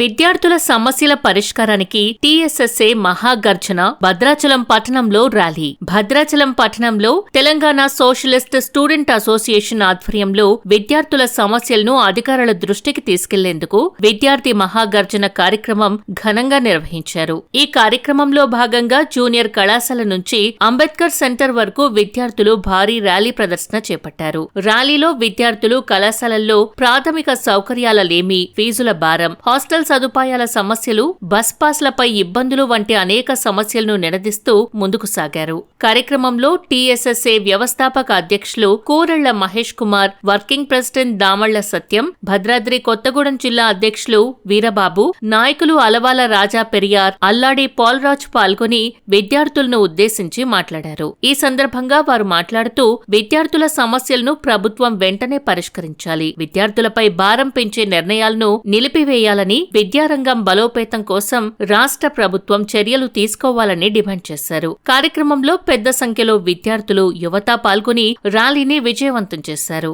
విద్యార్థుల సమస్యల పరిష్కారానికి టీఎస్ఎస్ఏ మహాగర్జన భద్రాచలం పట్టణంలో ర్యాలీ. భద్రాచలం పట్టణంలో తెలంగాణ సోషలిస్ట్ స్టూడెంట్ అసోసియేషన్ ఆధ్వర్యంలో విద్యార్థుల సమస్యలను అధికారుల దృష్టికి తీసుకెళ్ళేందుకు విద్యార్థి మహాగర్జన కార్యక్రమం ఘనంగా నిర్వహించారు. ఈ కార్యక్రమంలో భాగంగా జూనియర్ కళాశాల నుంచి అంబేద్కర్ సెంటర్ వరకు విద్యార్థులు భారీ ర్యాలీ ప్రదర్శన చేపట్టారు. ర్యాలీలో విద్యార్థులు కళాశాలల్లో ప్రాథమిక సౌకర్యాల లేమి ఫీజుల భారం హాస్టల్ సదుపాయాల సమస్యలు బస్ పాస్లపై ఇబ్బందులు వంటి అనేక సమస్యలను నిలదీస్తూ ముందుకు సాగారు. కార్యక్రమంలో టీఎస్ఎస్ఏ వ్యవస్థాపక అధ్యక్షులు కూరళ్ళ మహేష్ కుమార్ వర్కింగ్ ప్రెసిడెంట్ దామళ్ళ సత్యం భద్రాద్రి కొత్తగూడెం జిల్లా అధ్యక్షులు వీరబాబు నాయకులు అలవాల రాజా పెరియార్ అల్లాడి పాల్రాజ్ పాల్గొని విద్యార్థులను ఉద్దేశించి మాట్లాడారు. ఈ సందర్భంగా వారు మాట్లాడుతూ విద్యార్థుల సమస్యలను ప్రభుత్వం వెంటనే పరిష్కరించాలి. విద్యార్థులపై భారం పెంచే నిర్ణయాలను నిలిపివేయాలని విద్యారంగం బలోపేతం కోసం రాష్ట్ర ప్రభుత్వం చర్యలు తీసుకోవాలని డిమాండ్ చేశారు. కార్యక్రమంలో పెద్ద సంఖ్యలో విద్యార్థులు యువత పాల్గొని ర్యాలీని విజయవంతం చేశారు.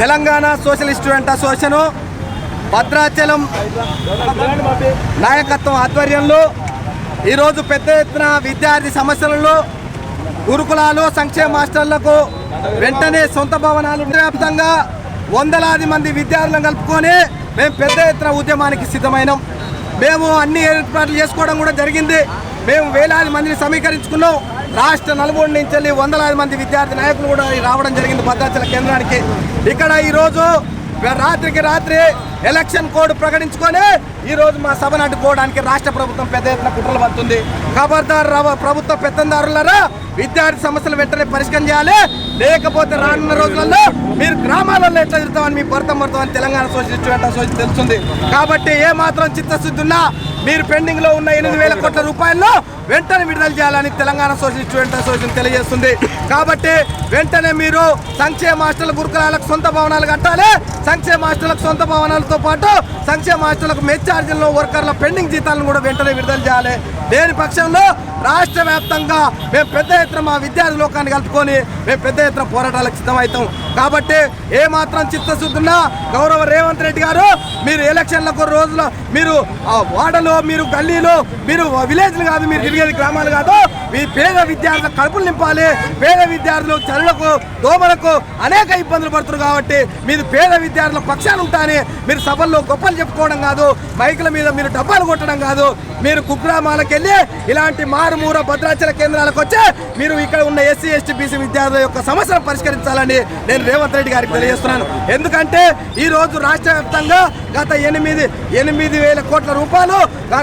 Telangana socialist student association Bhadrachalam నాయకత్వం ఆధ్వర్యంలో ఈరోజు పెద్ద ఎత్తున విద్యార్థి సమస్యలలో గురుకులాలు సంక్షేమ మాస్టర్లకు వెంటనే సొంత భవనాలు వ్యాప్తంగా వందలాది మంది విద్యార్థులను కలుపుకొని మేము పెద్ద ఎత్తున ఉద్యమానికి సిద్ధమైనాం. మేము అన్ని ఏర్పాట్లు చేసుకోవడం కూడా జరిగింది. మేము వేలాది మందిని సమీకరించుకున్నాం. రాష్ట్ర నలుగురు నుంచి వెళ్ళి వందలాది మంది విద్యార్థి నాయకులు కూడా రావడం జరిగింది భద్రాచల కేంద్రానికి. ఇక్కడ ఈరోజు రాత్రికి రాత్రి ఎలక్షన్ కోడ్ ప్రకటించుకొని ఈ రోజు మా సభను అడ్డుకోవడానికి రాష్ట్ర ప్రభుత్వం పెద్ద ఎత్తున కుట్రలు పడుతుంది. ఖబర్దార్ ప్రభుత్వ పెత్తందారులరా విద్యార్థి సమస్యలు వెంటనే పరిష్కారం చేయాలి. లేకపోతే రానున్న రోజులలో మీరు గ్రామాలలో ఎట్లా తిరుగుతామని మీ భర్త పడతామని తెలంగాణ సోషలిస్ట్ స్టూడెంట్ తెలుస్తుంది. కాబట్టి ఏ మాత్రం చిత్తశుద్ధి ఉన్నా మీరు పెండింగ్లో ఉన్న ఎనిమిది వేల కోట్ల రూపాయల్లో వెంటనే విడుదల చేయాలని తెలంగాణ సోషల్ స్టూడెంట్ అసోసియేషన్ తెలియజేస్తుంది. కాబట్టి వెంటనే మీరు సంక్షేమ హాస్టల్ గురుకులాలకు సొంత భవనాలు కట్టాలి. సంక్షేమ మాస్టర్లకు సొంత భవనాలు భవనాలతో పాటు సంక్షేమ ఆస్తులకు మెచ్ ఛార్జీలను వర్కర్ల పెండింగ్ జీతాలను కూడా వెంటనే విడుదల చేయాలి. లేని పక్షంలో రాష్ట్ర వ్యాప్తంగా మేము పెద్ద ఎత్తున మా విద్యార్థి లోకాన్ని కలుపుకొని మేము పెద్ద ఎత్తున పోరాటాలకు సిద్ధమవుతాం. కాబట్టి ఏ మాత్రం గౌరవ రేవంత్ రెడ్డి గారు మీరు ఎలక్షన్లకు రోజుల మీరు ఆ వాడలో మీరు గల్లీలో మీరు విలేజ్లు కాదు మీరు తిరిగేది గ్రామాలు కాదు మీ పేద విద్యార్థుల కడుపులు నింపాలి. పేద విద్యార్థులు చదువులకు దోమలకు అనేక ఇబ్బందులు పడుతున్నారు కాబట్టి మీరు పేద విద్యార్థుల పక్షాలు ఉంటాయని మీరు సభల్లో గొప్పలు చెప్పుకోవడం కాదు మైకుల మీద మీరు డబ్బాలు కొట్టడం కాదు. మీరు కుగ్రామాలకు వెళ్ళి ఇలాంటి మారుమూర భద్రాచల కేంద్రాలకు వచ్చి మీరు ఇక్కడ ఉన్న ఎస్సీ ఎస్టీ బీసీ విద్యార్థుల యొక్క సమస్యను పరిష్కరించాలని నేను రేవంత్ రెడ్డి గారికి తెలియజేస్తున్నాను. ఎందుకంటే ఈ రోజు రాష్ట్ర వ్యాప్తంగా గత ఎనిమిది ఎనిమిది వేల కోట్ల రూపాయలు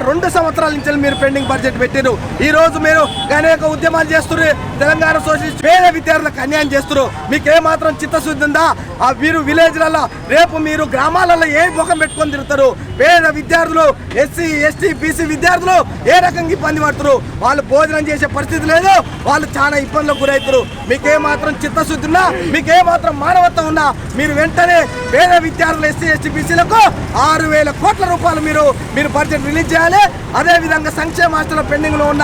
రెండు సంవత్సరాల నుంచి మీరు పెండింగ్ బడ్జెట్ పెట్టారు ఈ రోజు మీరు అనేక ఉద్యమాలు చేస్తున్నారు తెలంగాణ సోషలిస్ట్ పేద విద్యార్థులకు అన్యాయం చేస్తున్నారు మీకు ఏ మాత్రం చిత్తశుద్ధి ఉందా? ఆ మీరు విలేజ్లలో రేపు మీరు గ్రామాలలో ఏ ముఖం పెట్టుకొని తిరుగుతారు? పేద విద్యార్థులు ఎస్సీ ఎస్టీ బీసీ విద్యార్థులు ఏ రకంగా ఇబ్బంది పడుతున్నారు వాళ్ళు భోజనం చేసే పరిస్థితి లేదు వాళ్ళు చాలా ఇబ్బందులకు గురవుతారు మీకేమాత్రం మాత్రం చిత్తశుద్ధి ఉన్నా మీకు మాత్రం మానవత్వం ఉన్నా మీరు వెంటనే పేద విద్యార్థులు ఎస్సీ ఎస్టీ బీసీలకు ఆరు వేల కోట్ల రూపాయలు మీరు మీరు బడ్జెట్ రిలీజ్ చేయాలి. అదే విధంగా సంక్షేమ ఆస్తుల పెండింగ్లో ఉన్న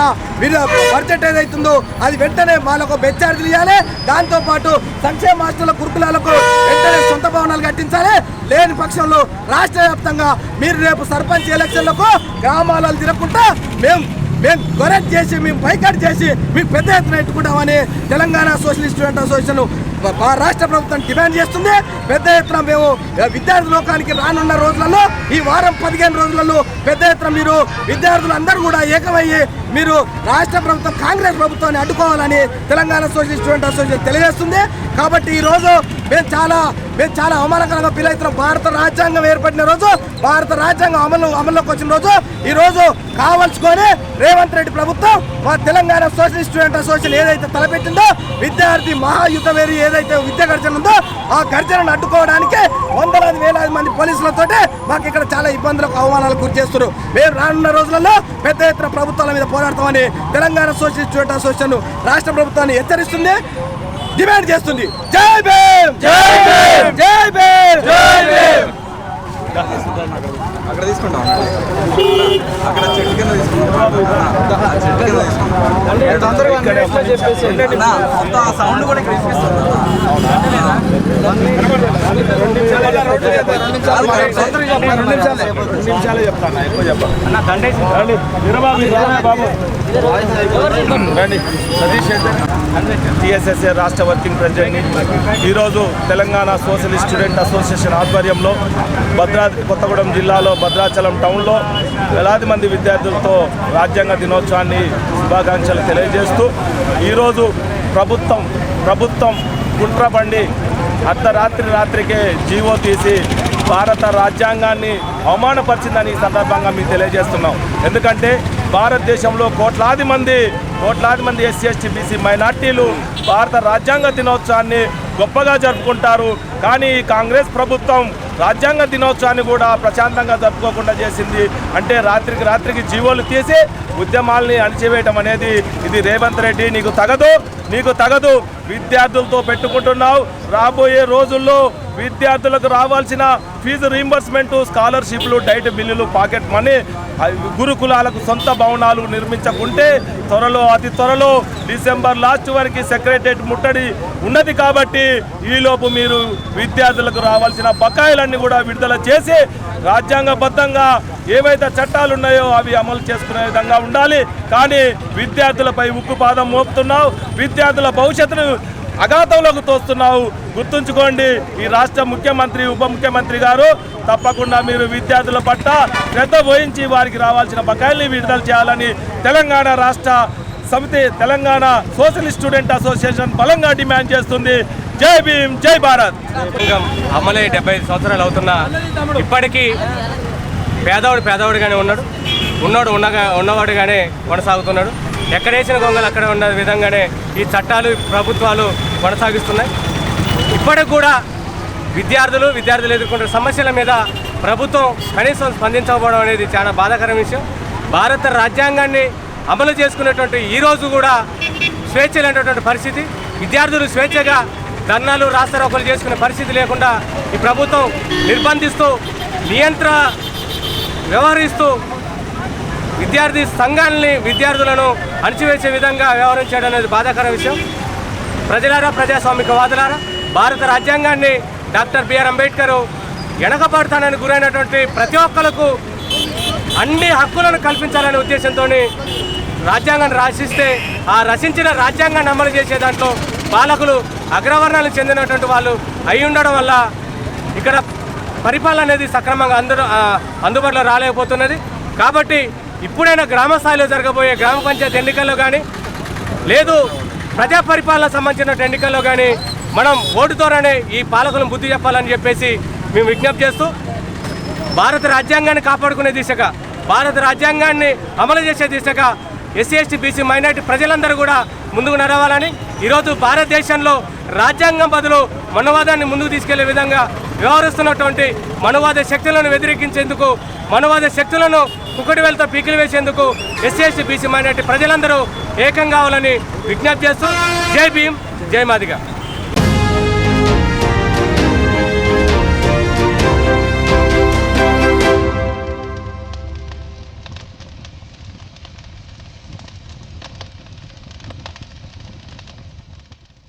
బడ్జెట్ ఏదైతుందో అది వెంటనే వాళ్ళకు బెడ్ ఛార్జీలు ఇవ్వాలి దాంతో పాటు సంక్షేమ ఆస్తుల గురుకులాలకు వెంటనే సొంత భవనాలు కట్టించాలి. లేని పక్షంలో రాష్ట్ర వ్యాప్తంగా మీరు రేపు సర్పంచ్ ఎలక్షన్లకు గ్రామాలలో తిరగకుండా మేము మేము గొరెట్ చేసి మేము బైకట్ చేసి మీకు పెద్ద ఎత్తున ఎట్టుకుంటామని తెలంగాణ సోషలిస్ట్ స్టూడెంట్ అసోసియేషన్ రాష్ట్ర ప్రభుత్వం డిమాండ్ చేస్తుంది. పెద్ద ఎత్తున మేము విద్యార్థి లోకానికి రానున్న రోజులలో ఈ వారం పదిహేను రోజులలో పెద్ద ఎత్తున మీరు విద్యార్థులందరూ కూడా ఏకమయ్యి మీరు రాష్ట్ర ప్రభుత్వం కాంగ్రెస్ ప్రభుత్వాన్ని అడ్డుకోవాలని తెలంగాణ సోషల్ స్టూడెంట్ అసోసియేషన్ తెలియజేస్తుంది. కాబట్టి ఈ రోజు మేము చాలా మేము చాలా అవమానకరంగా ఫీల్ అవుతున్నాం భారత రాజ్యాంగం ఏర్పడిన రోజు భారత రాజ్యాంగం అమలు అమల్లోకి వచ్చిన రోజు ఈరోజు కావలసుకొని రేవంత్ రెడ్డి ప్రభుత్వం మా తెలంగాణ సోషల్ స్టూడెంట్ అసోసియేషన్ ఏదైతే తలపెట్టిందో విద్యార్థి మహాయుద్ధ వేరు ఏదైతే విద్య గర్జన ఉందో ఆ గర్జనను అడ్డుకోవడానికి వందలాది వేలాది మంది పోలీసులతోటి మాకు ఇక్కడ చాలా ఇబ్బందులకు అవమానాలు గురి చేస్తున్నారు. మేము రానున్న రోజులలో పెద్ద ఎత్తున ప్రభుత్వాల మీద పోరాడతామని తెలంగాణ సోషల్ స్టూడెంట్ అసోసియేషన్ రాష్ట్ర ప్రభుత్వాన్ని హెచ్చరిస్తుంది డిమాండ్ చేస్తుంది. జై భీమ్! జై భీమ్! జై భీమ్! జై భీమ్! అక్కడ తీసుకుంటాం. అక్కడ చెట్టు కింద తీసుకుంటాం ఆ చెట్టు కింద తీసుకుంటాం అన్నా, మొత్తం ఆ సౌండ్ కూడా ఇక్కడ వినిపిస్తుంది టిఎస్ఎస్ఏ రాష్ట్ర వర్కింగ్ ప్రెసిడెంట్ని ఈరోజు తెలంగాణ సోషలిస్ట్ స్టూడెంట్ అసోసియేషన్ ఆధ్వర్యంలో భద్రా కొత్తగూడెం జిల్లాలో భద్రాచలం టౌన్లో వేలాది మంది విద్యార్థులతో రాజ్యాంగ దినోత్సవాన్ని శుభాకాంక్షలు తెలియజేస్తూ ఈరోజు ప్రభుత్వం ప్రభుత్వం కుట్రబండి అర్ధరాత్రి రాత్రికే జీవో తీసి భారత రాజ్యాంగాన్ని అవమానపరిచిందని ఈ సందర్భంగా మీకు తెలియజేస్తున్నాం. ఎందుకంటే భారతదేశంలో కోట్లాది మంది కోట్లాది మంది ఎస్సీ ఎస్టీ బీసీ మైనార్టీలు భారత రాజ్యాంగ దినోత్సవాన్ని గొప్పగా జరుపుకుంటారు. కానీ ఈ కాంగ్రెస్ ప్రభుత్వం రాజ్యాంగ దినోత్సవాన్ని కూడా ప్రశాంతంగా జరుపుకోకుండా చేసింది. అంటే రాత్రికి రాత్రికి జీవోలు తీసి ఉద్యమాల్ని అణిచివేయటం అనేది ఇది రేవంత్ రెడ్డి. నీకు తగదు నీకు తగదు. విద్యార్థులతో పెట్టుకుంటున్నావు రాబోయే రోజుల్లో విద్యార్థులకు రావాల్సిన ఫీజు రీంబర్స్మెంట్ స్కాలర్షిప్లు డైట్ బిల్లులు పాకెట్ మనీ గురుకులాలకు సొంత భవనాలు నిర్మించకుంటే త్వరలో అతి త్వరలో డిసెంబర్ లాస్ట్ వరకు సెక్రటరేట్ ముట్టడి ఉన్నది కాబట్టి ఈలోపు మీరు విద్యార్థులకు రావాల్సిన బకాయిలన్నీ కూడా విడుదల చేసి రాజ్యాంగబద్ధంగా ఏవైతే చట్టాలు ఉన్నాయో అవి అమలు చేసుకునే విధంగా ఉండాలి. కానీ విద్యార్థులపై ఉక్కుపాదం మోపుతున్నావు. విద్యార్థుల భవిష్యత్తును అఘాతంలోకి తోస్తున్నావు. గుర్తుంచుకోండి ఈ రాష్ట్ర ముఖ్యమంత్రి ఉప ముఖ్యమంత్రి గారు తప్పకుండా మీరు విద్యార్థుల పట్ల శ్రద్ధ వహించి వారికి రావాల్సిన బకాయిల్ని విడుదల చేయాలని తెలంగాణ రాష్ట్ర సమితి తెలంగాణ సోషలిస్ట్ స్టూడెంట్ అసోసియేషన్ బలంగా డిమాండ్ చేస్తుంది. జై భీమ్ జై భారత్. సంఘం అమలై డెబ్బై ఐదు సంవత్సరాలు అవుతున్నా ఇప్పటికీ పేదవాడు పేదవాడిగానే ఉన్నాడు. ఉన్నవాడు ఉన్నగా ఉన్నవాడుగానే కొనసాగుతున్నాడు. ఎక్కడేసిన గొంగలు అక్కడ ఉన్న విధంగానే ఈ చట్టాలు ప్రభుత్వాలు కొనసాగిస్తున్నాయి. ఇప్పటికి కూడా విద్యార్థులు విద్యార్థులు ఎదుర్కొంటున్న సమస్యల మీద ప్రభుత్వం కనీసం స్పందించకపోవడం అనేది చాలా బాధాకరమైన విషయం. భారత రాజ్యాంగాన్ని అమలు చేసుకునేటువంటి ఈ రోజు కూడా స్వేచ్ఛ లేనటువంటి పరిస్థితి. విద్యార్థులు స్వేచ్ఛగా ధర్నాలు రాస్తారోకలు చేసుకునే పరిస్థితి లేకుండా ఈ ప్రభుత్వం నిర్బంధిస్తూ నియంత్ర వ్యవహరిస్తూ విద్యార్థి సంఘాలని విద్యార్థులను అణిచివేసే విధంగా వ్యవహరించడం అనేది బాధాకర విషయం. ప్రజలారా ప్రజాస్వామికవాదులారా భారత రాజ్యాంగాన్ని డాక్టర్ బిఆర్ అంబేద్కర్ ఎనకపడతానని గురైనటువంటి ప్రతి ఒక్కరికి అన్ని హక్కులను కల్పించాలనే ఉద్దేశంతో రాజ్యాంగాన్ని రాసిస్తే ఆ రచించిన రాజ్యాంగాన్ని అమలు చేసే దాంట్లో పాలకులు అగ్రవర్ణాలకు చెందినటువంటి వాళ్ళు అయి ఉండడం వల్ల ఇక్కడ పరిపాలన అనేది సక్రమంగా అందరూ అందుబాటులో రాలేకపోతున్నది. కాబట్టి ఇప్పుడైనా గ్రామ స్థాయిలో జరగబోయే గ్రామ పంచాయతీ ఎన్నికల్లో కానీ లేదు ప్రజా పరిపాలన సంబంధించిన ఎన్నికల్లో కానీ మనం ఓటు ద్వారానే ఈ పాలకులను బుద్ధి చెప్పాలని చెప్పేసి మేము విజ్ఞప్తి చేస్తూ భారత రాజ్యాంగాన్ని కాపాడుకునే దిశగా భారత రాజ్యాంగాన్ని అమలు చేసే దిశగా ఎస్సీ ఎస్టీ బీసీ మైనార్టీ ప్రజలందరూ కూడా ముందుకు నడవాలని ఈరోజు భారతదేశంలో రాజ్యాంగం బదులు మనవాదాన్ని ముందుకు తీసుకెళ్ళే విధంగా వ్యవహరిస్తున్నటువంటి మనవాద శక్తులను వ్యతిరేకించేందుకు మనవాద శక్తులను కుక్కడి పీకిలు వేసేందుకు ఎస్సీ బీసీ మైనార్టీ ప్రజలందరూ ఏకం కావాలని విజ్ఞప్తి చేస్తూ జై భీం జై మాదిగా.